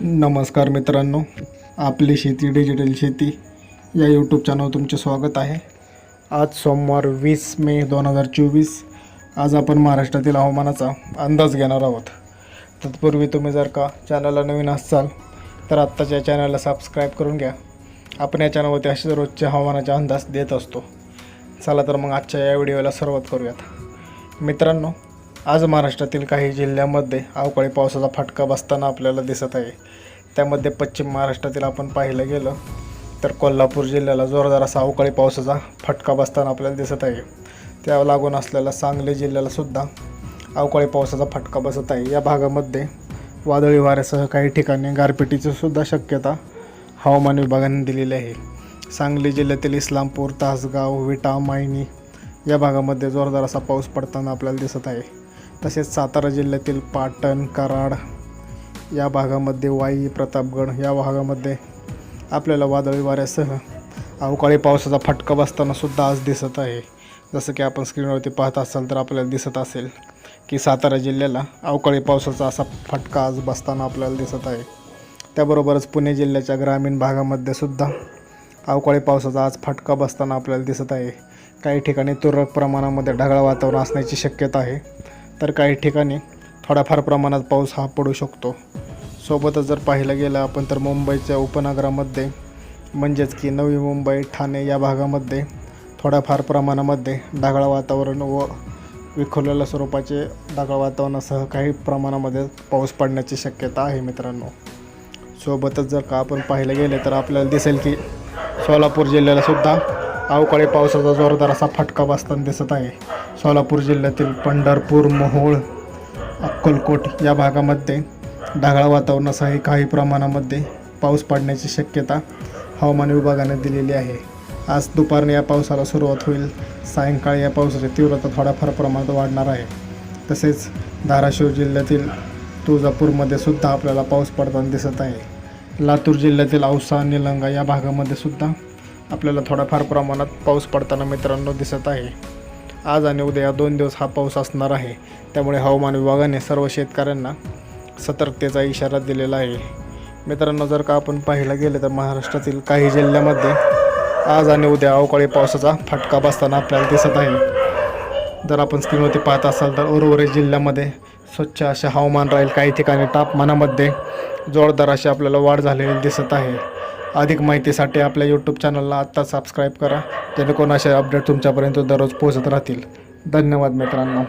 नमस्कार मित्रांनो आपली शेती डिजिटल शेती या यूट्यूब चॅनलवर तुमचे स्वागत आहे. आज सोमवार वीस मे दोन हजार चोवीस. आज आपण महाराष्ट्रातील हवामानाचा अंदाज घेणार आहोत. तत्पूर्वी तुम्ही जर का चॅनलला नवीन असाल तर आत्ताच्या चॅनलला सबस्क्राईब करून घ्या. आपण या चॅनलवरती असे रोजच्या हवामानाचा अंदाज देत असतो. चला तर मग आजच्या या व्हिडिओला सुरुवात करूयात. मित्रांनो आज महाराष्ट्रातील काही जिल्ह्यामध्ये अवकाळी पावसाचा फटका बसताना आपल्याला दिसत आहे. त्यामध्ये पश्चिम महाराष्ट्रातील आपण पाहिलं गेलं तर कोल्हापूर जिल्ह्याला जोरदार असा अवकाळी पावसाचा फटका बसताना आपल्याला दिसत आहे. त्या लागून असलेल्या सांगली जिल्ह्यालासुद्धा अवकाळी पावसाचा फटका बसत आहे. या भागामध्ये वादळी वाऱ्यासह काही ठिकाणी गारपिटीची सुद्धा शक्यता हवामान विभागाने दिलेली आहे. सांगली जिल्ह्यातील इस्लामपूर तासगाव विटा मायनी या भागामध्ये जोरदार असा पाऊस पडताना आपल्याला दिसत आहे. तसेच सातारा जिल्ह्यातील पाटण कराड या भागामध्ये वाई प्रतापगड या भागामध्ये आपल्याला वादळी वाऱ्यासह अवकाळी पावसाचा फटका बसताना सुद्धा आज दिसत आहे. जसं की आपण स्क्रीनवरती पाहत असाल तर आपल्याला दिसत असेल की सातारा जिल्ह्याला अवकाळी पावसाचा असा फटका आज बसताना आपल्याला दिसत आहे. त्याबरोबरच पुणे जिल्ह्याच्या ग्रामीण भागामध्ये सुद्धा अवकाळी पावसाचा आज फटका बसताना आपल्याला दिसत आहे. काही ठिकाणी तुरळक प्रमाणामध्ये ढगाळ वातावरण असण्याची शक्यता आहे. तर काही ठिकाणी थोड्याफार प्रमाणात पाऊस हा पडू शकतो. सोबतच जर पाहिलं गेलं आपण तर मुंबईच्या उपनगरामध्ये म्हणजेच की नवी मुंबई ठाणे या भागामध्ये थोड्याफार प्रमाणामध्ये ढगाळ वातावरण व विखुरलेल्या स्वरूपाचे ढगाळ वातावरणासह काही प्रमाणामध्ये पाऊस पडण्याची शक्यता आहे मित्रांनो. सोबतच जर का आपण पाहिलं गेले तर आपल्याला दिसेल की सोलापूर जिल्ह्याला सुद्धा अवकाळी पावसाचा जोरदार असा फटका बसताना दिसत आहे. सोलापूर जिल्ह्यातील पंढरपूर मोहोळ अक्कलकोट या भागामध्ये ढगाळ वातावरणासह काही प्रमाणामध्ये पाऊस पडण्याची शक्यता हवामान विभागाने दिलेली आहे. आज दुपारने या पावसाला सुरुवात होईल. सायंकाळी या पावसाची तीव्रता थोड्याफार प्रमाणात वाढणार आहे. तसेच धाराशिव जिल्ह्यातील तुळजापूरमध्ये सुद्धा आपल्याला पाऊस पडताना दिसत आहे. लातूर जिल्ह्यातील औसा निलंगा या भागामध्ये सुद्धा आपल्याला थोड्याफार प्रमाणात पाऊस पडताना मित्रांनो दिसत आहे. आज आणि उद्या या दोन दिवस हा पाऊस असणार आहे. त्यामुळे हवामान विभागाने सर्व शेतकऱ्यांना सतर्कतेचा इशारा दिलेला आहे. मित्रांनो जर का आपण पाहायला गेलं तर महाराष्ट्रातील काही जिल्ह्यामध्ये आज आणि उद्या अवकाळी पावसाचा फटका बसताना आपल्याला दिसत आहे. जर आपण स्क्रीनवरती पाहत असाल तर उर्वरित जिल्ह्यामध्ये स्वच्छ असे हवामान राहील. काही ठिकाणी तापमानामध्ये जोरदार अशी आपल्याला वाढ झालेली दिसत आहे. अधिक माहितीसाठी आपल्या यूट्यूब चॅनलला आत्ता सबस्क्राईब करा. जेणेकरून असे अपडेट तुमच्यापर्यंत दररोज पोहोचत राहतील. धन्यवाद मित्रांनो.